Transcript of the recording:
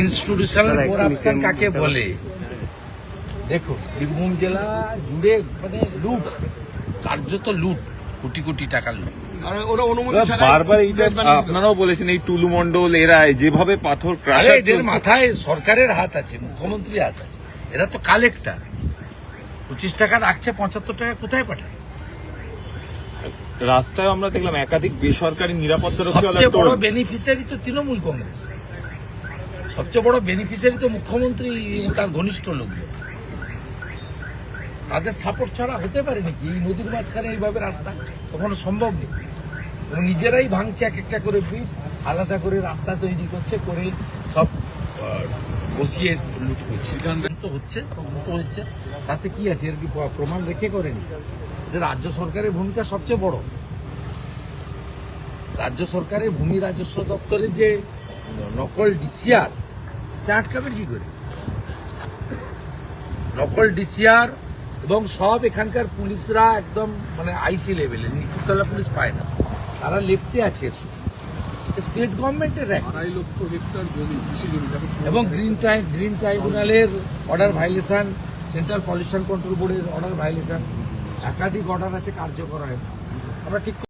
Institutional corruption কাকে বলে? দেখুন বীরভূম জেলা জুড়ে মানে লুট কার্যত লুট কোটি কোটি টাকা লুট। আর ওরা অনুমতি ছাড়া বারবার এইটা আপনারাও বলেছেন এই টুলু মন্ডল এরা যেভাবে পাথর এদের মাথায় সরকারের হাত আছে মুখ্যমন্ত্রীর হাত আছে। এরা তো কালেক্টর পঁচিশ টাকা রাখছে পঁচাত্তর টাকা কোথায় পাঠায় রাস্তায় আমরা দেখলাম একাধিক বেসরকারি নিরাপত্তা সবচেয়ে বেনিফিশিয়ারি তো তৃণমূল কংগ্রেস। সবচেয়ে বড় বেনিফিশিয়ারি তো মুখ্যমন্ত্রী, তার ঘনিষ্ঠ লোকজন। তাদের সাপোর্ট ছাড়া হতে পারে নাকি? এই নদীর মাঝখানে এইভাবে রাস্তা, কখনো সম্ভব নেই। এবং নিজেরাই ভাঙছে এক একটা করে ব্রিজ আলাদা করে রাস্তা তৈরি করছে, করে সব বসিয়ে লুট করছে। তো হচ্ছে তদন্ত হচ্ছে। তাতে কি আছে? এর কি প্রমাণ রেখে করেনি? রাজ্য সরকারের ভূমিকা সবচেয়ে বড়। রাজ্য সরকারের ভূমি রাজস্ব দপ্তরের যে নকল ডিসিআর সে আটকাবেন কি করে? নকল ডিসিআর এবং সব এখানকার পুলিশরা একদম মানে আইসি লেভেলে নিচুতলা পুলিশ পায় না। তারা লেফটে আছে স্টেট গভর্নমেন্টের র্যাঙ্ক আড়াই লক্ষ হেক্টর জমি কৃষি জমি এবং গ্রিন ট্রাই গ্রিন ট্রাইব্যুনালের order violation central pollution control বোর্ডের অর্ডার ভাইলেশন একাধিক অর্ডার আছে কার্যকর হয় আমরা ঠিক